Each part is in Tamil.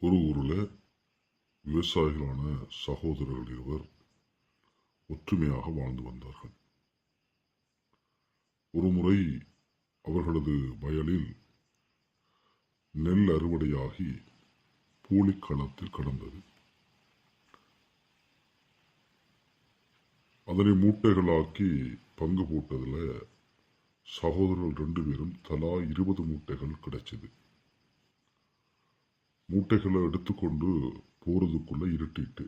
ஒரு ஊரில் விவசாயிகளான சகோதரர்கள் இருவர் ஒற்றுமையாக வாழ்ந்து வந்தார்கள். ஒரு முறை அவர்களது வயலில் நெல் அறுவடையாகி பூலிக்களத்தில் கடந்தது. அதனை மூட்டைகளாக்கி பங்கு போட்டதில் சகோதரர்கள் ரெண்டு பேரும் தலா இருபது மூட்டைகள் கிடைச்சது. மூட்டைகளை எடுத்துக்கொண்டு போகிறதுக்குள்ளே இருட்டிட்டு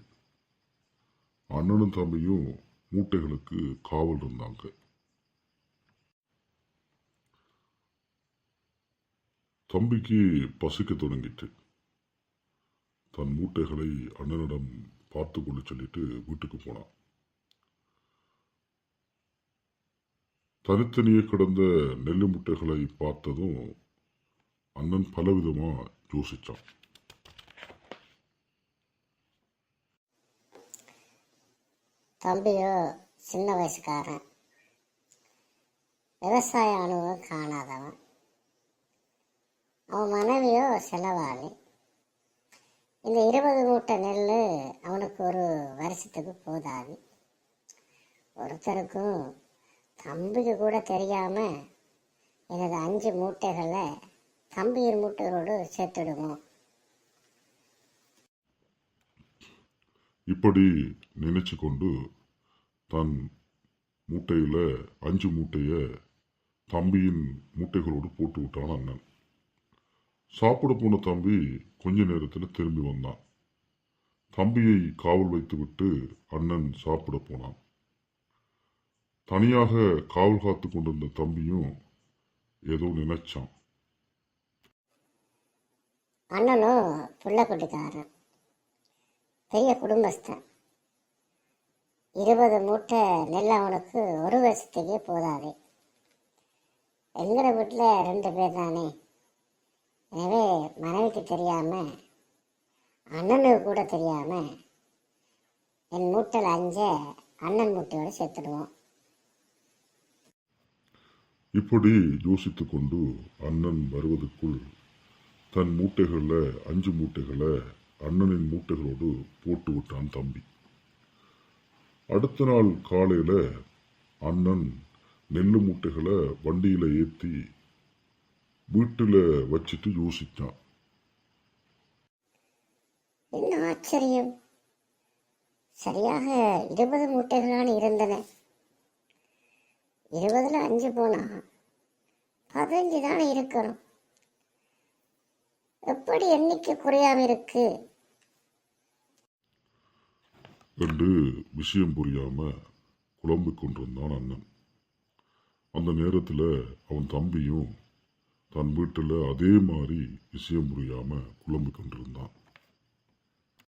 அண்ணனும் தம்பியும் மூட்டைகளுக்கு காவல் இருந்தாங்க. தம்பிக்கு பசிக்க தொடங்கிட்டு தன் மூட்டைகளை அண்ணனிடம் பார்த்து கொள்ள சொல்லிட்டு வீட்டுக்கு போனான். தனித்தனியே கிடந்த நெல்லு மூட்டைகளை பார்த்ததும் அண்ணன் பலவிதமாக யோசித்தான் தம்பியோ சின்ன வயசுக்காரன். விவசாய அனுபவம் காணாதவன். அவன் மனைவியோ செலவாளி. இந்த இருபது மூட்டை நெல் அவனுக்கு ஒரு வருஷத்துக்கு போதாது. ஒருத்தருக்கும் தம்பிக்கு கூட தெரியாம எனது அஞ்சு மூட்டைகளை தம்பியின் மூட்டைகளோடு சேர்த்துடுவோம் இப்படி நினைச்சு கொண்டு தன் மூட்டையில் அஞ்சு மூட்டையை தம்பியின் மூட்டைகளோடு போட்டு விட்டான் அண்ணன். சாப்பிட போன தம்பி கொஞ்ச நேரத்தில் திரும்பி வந்தான். தம்பியை காவல் வைத்துவிட்டு அண்ணன் சாப்பிட போனான். தனியாக காவல் காத்து கொண்டிருந்த தம்பியும் ஏதோ நினைச்சான். அண்ணனும் புள்ள குட்டிக்காரன். பெரிய குடும்பஸ்தன். இருபது மூட்டை நெல் அவனுக்கு ஒரு வருஷத்துக்கே போதாது. எங்கட வீட்டில் ரெண்டு பேர் தானே எனவே மனைவிக்கு தெரியாம அண்ணனுக்கு கூட தெரியாம என் மூட்டையில் அஞ்ச அண்ணன் மூட்டையோடு சேர்த்துடுவோம். இப்படி யோசித்து கொண்டு அண்ணன் வருவதற்குள் தன் மூட்டைகளில் அஞ்சு மூட்டைகளை அண்ணனின் மூட்டைகளோடு போட்டு விட்டான் தம்பி. அடுத்த நாள் காலையில் அண்ணன் நெல்லு மூட்டைகளை வண்டியில் ஏற்றி வீட்டில் வச்சுட்டு யோசித்தான் என்ன ஆச்சரியம்? சரியாக இருபது மூட்டைகளான இருந்தன. இருபதுல அஞ்சு போனா பதினஞ்சு தானே இருக்கணும். எப்படி எண்ணிக்கை குறையாம இருக்கு? என்று விஷயம் புரியாம குழம்பிக் கொண்டிருந்தான் அண்ணன். அந்த நேரத்தில் அவன் தம்பியும் தன் வீட்டில் அதே மாதிரி விஷயம் புரியாம குழம்பு கொண்டிருந்தான்.